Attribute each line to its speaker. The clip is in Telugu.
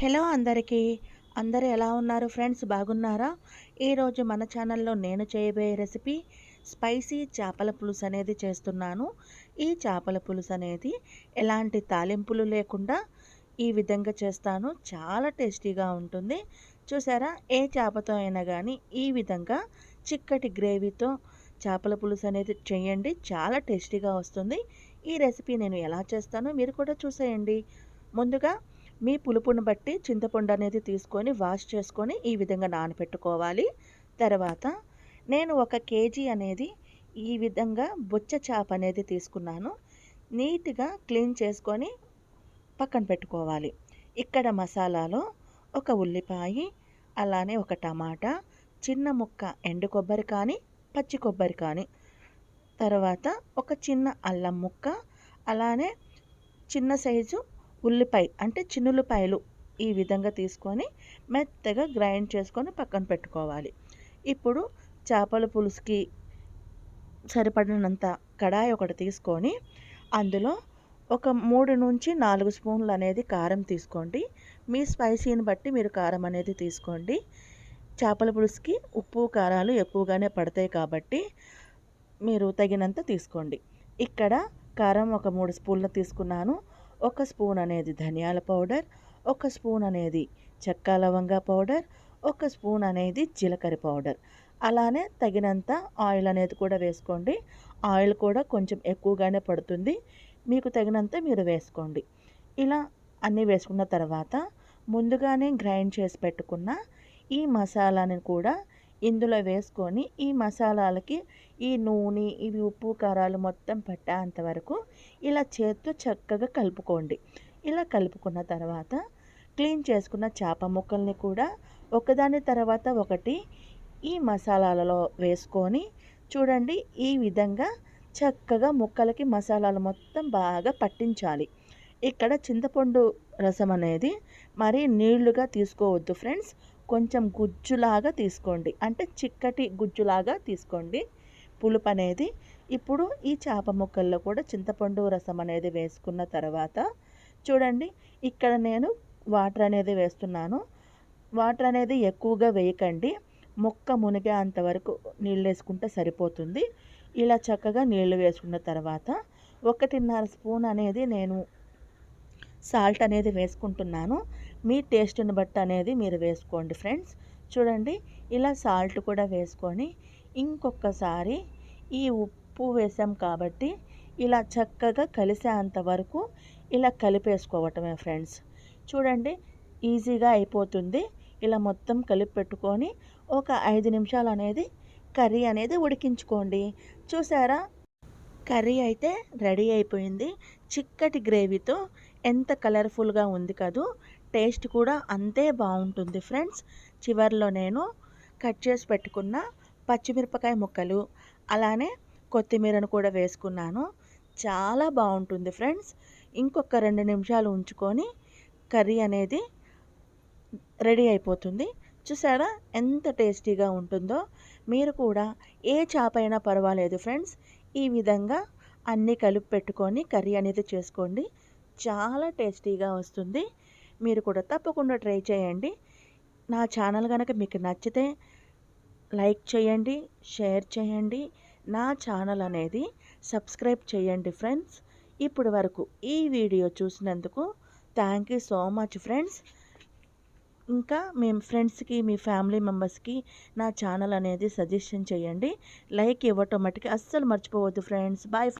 Speaker 1: హలో అందరికీ. అందరూ ఎలా ఉన్నారు ఫ్రెండ్స్? బాగున్నారా? ఈరోజు మన ఛానల్లో నేను చేయబోయే రెసిపీ స్పైసీ చేపల పులుసు అనేది చేస్తున్నాను. ఈ చేపల పులుసు అనేది ఎలాంటి తాలింపులు లేకుండా ఈ విధంగా చేస్తాను. చాలా టేస్టీగా ఉంటుంది. చూసారా? ఏ చేపతో అయినా కానీ ఈ విధంగా చిక్కటి గ్రేవీతో చేపల పులుసు అనేది చేయండి. చాలా టేస్టీగా వస్తుంది. ఈ రెసిపీ నేను ఎలా చేస్తానో మీరు కూడా చూసేయండి. ముందుగా మీ పులుపుని బట్టి చింతపండు అనేది తీసుకొని వాష్ చేసుకొని ఈ విధంగా నానబెట్టుకోవాలి తర్వాత నేను ఒక కేజీ అనేది ఈ విధంగా బొచ్చ చేప అనేది తీసుకున్నాను. నీట్గా క్లీన్ చేసుకొని పక్కన పెట్టుకోవాలి. ఇక్కడ మసాలాలో ఒక ఉల్లిపాయ అలానే ఒక టమాటా చిన్న ముక్క ఎండు కొబ్బరి కానీ పచ్చి కొబ్బరి కానీ. తర్వాత ఒక చిన్న అల్లం ముక్క అలానే చిన్న సైజు ఉల్లిపాయ అంటే చిన్నులపాయలు ఈ విధంగా తీసుకొని మెత్తగా గ్రైండ్ చేసుకొని పక్కన పెట్టుకోవాలి. ఇప్పుడు చేపల పులుసుకి సరిపడినంత కడాయి ఒకటి తీసుకొని అందులో ఒక మూడు నుంచి నాలుగు స్పూన్లు అనేది కారం తీసుకోండి. మీ స్పైసీని బట్టి మీరు కారం అనేది తీసుకోండి. చేపల పులుసుకి ఉప్పు కారాలు ఎక్కువగానే పడతాయి కాబట్టి మీరు తగినంత తీసుకోండి. ఇక్కడ కారం ఒక మూడు స్పూన్లు తీసుకున్నాను. ఒక స్పూన్ అనేది ధనియాల పౌడర్ ఒక స్పూన్ అనేది చెక్క లవంగ పౌడర్ ఒక స్పూన్ అనేది జీలకర్ర పౌడర్. అలానే తగినంత ఆయిల్ అనేది కూడా వేసుకోండి. ఆయిల్ కూడా కొంచెం ఎక్కువగానే పడుతుంది. మీకు తగినంత మీరు వేసుకోండి. ఇలా అన్నీ వేసుకున్న తర్వాత ముందుగానే గ్రైండ్ చేసి పెట్టుకున్న ఈ మసాలాని కూడా ఇందులో వేసుకొని ఈ మసాలాలకి ఈ నూనె ఇవి ఉప్పు కారాలు మొత్తం పట్టేంత వరకు ఇలా చేత్తో చక్కగా కలుపుకోండి. ఇలా కలుపుకున్న తర్వాత క్లీన్ చేసుకున్న చేప ముక్కల్ని కూడా ఒకదాని తర్వాత ఒకటి ఈ మసాలాలలో వేసుకొని చూడండి ఈ విధంగా చక్కగా ముక్కలకి మసాలాలు మొత్తం బాగా పట్టించాలి. ఇక్కడ చింతపండు రసం అనేది మరీ నీళ్ళుగా తీసుకోవద్దు ఫ్రెండ్స్. కొంచెం గుజ్జులాగా తీసుకోండి. అంటే చిక్కటి గుజ్జులాగా తీసుకోండి. పులుపు అనేది ఇప్పుడు ఈ చేప ముక్కల్లో కూడా చింతపండు రసం అనేది వేసుకున్న తర్వాత చూడండి. ఇక్కడ నేను వాటర్ అనేది వేస్తున్నాను. వాటర్ అనేది ఎక్కువగా వేయకండి. ముక్క మునిగే అంతవరకు నీళ్ళు వేసుకుంటే సరిపోతుంది. ఇలా చక్కగా నీళ్ళు వేసుకున్న తర్వాత ఒకటిన్నర స్పూన్ అనేది నేను సాల్ట్ అనేది వేసుకుంటున్నాను. మీ టేస్ట్ని బట్టి అనేది మీరు వేసుకోండి ఫ్రెండ్స్. చూడండి ఇలా సాల్ట్ కూడా వేసుకొని ఇంకొకసారి ఈ ఉప్పు వేసాం కాబట్టి ఇలా చక్కగా కలిసేంత వరకు ఇలా కలిపేసుకోవటమే ఫ్రెండ్స్. చూడండి ఈజీగా అయిపోతుంది. ఇలా మొత్తం కలిపి పెట్టుకొని ఒక ఐదు నిమిషాలు అనేది కర్రీ అనేది ఉడికించుకోండి. చూసారా? కర్రీ అయితే రెడీ అయిపోయింది. చిక్కటి గ్రేవీతో ఎంత కలర్ఫుల్గా ఉంది కదూ టేస్ట్ కూడా అంతే బాగుంటుంది ఫ్రెండ్స్. చివరిలో నేను కట్ చేసి పెట్టుకున్న పచ్చిమిరపకాయ ముక్కలు అలానే కొత్తిమీరను కూడా వేసుకున్నాను. చాలా బాగుంటుంది ఫ్రెండ్స్. ఇంకొక రెండు నిమిషాలు ఉంచుకొని కర్రీ అనేది రెడీ అయిపోతుంది. చూసారా ఎంత టేస్టీగా ఉంటుందో. మీరు కూడా ఏ చేప అయినా పర్వాలేదు ఫ్రెండ్స్. ఈ విధంగా అన్నీ కలిపి పెట్టుకొని కర్రీ అనేది చేసుకోండి. చాలా టేస్టీగా వస్తుంది. మీరు కూడా తప్పకుండా ట్రై చేయండి. నా ఛానల్ కనుక మీకు నచ్చితే లైక్ చేయండి షేర్ చేయండి. నా ఛానల్ అనేది సబ్స్క్రైబ్ చేయండి ఫ్రెండ్స్. ఇప్పటి వరకు ఈ వీడియో చూసినందుకు thank you so much friends. ఇంకా మీ ఫ్రెండ్స్కి మీ ఫ్యామిలీ మెంబర్స్కి నా ఛానల్ అనేది సజెషన్ చేయండి. లైక్ ఇవ్వటం మటుకి అస్సలు మర్చిపోవద్దు ఫ్రెండ్స్. బాయ్